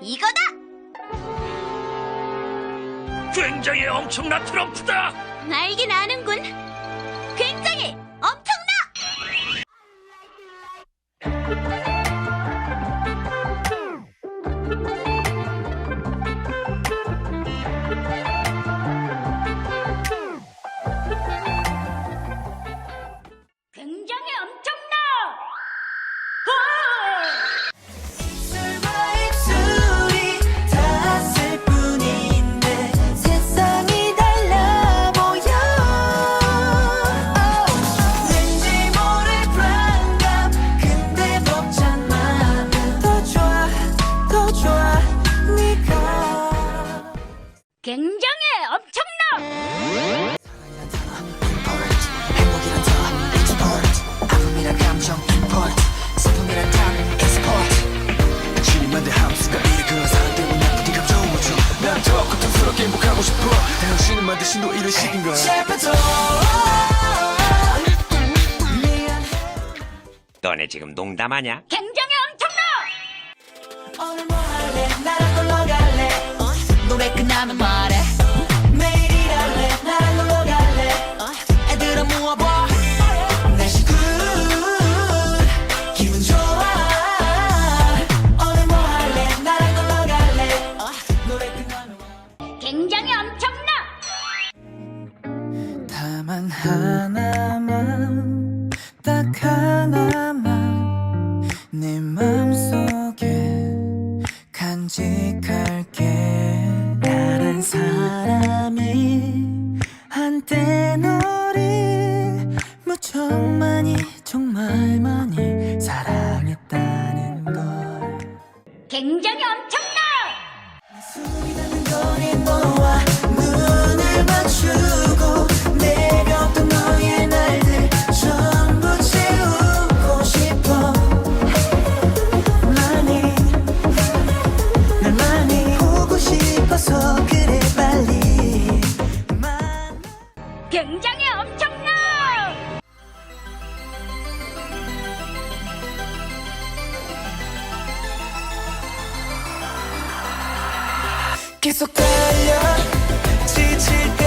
이거다! 굉장히 엄청난 트럼프다. 알긴 아는군. 굉장히 엄청나! 행복하고 싶어 당신은 만드신 식인 제발도 미안해 너네 지금 농담하냐? 굉장히 나면 말해. 매일 일할래. 나랑 놀러 갈래. 어? 애들아 모아봐. 날씨 굿 기분 좋아. 오늘 뭐 할래? 나랑 놀러 갈래? 어? 노래 끝나면 굉장히 엄청나! 다만 하나만 딱 하나만 내 맘속에 간직 정말 계속 달려. 지칠 때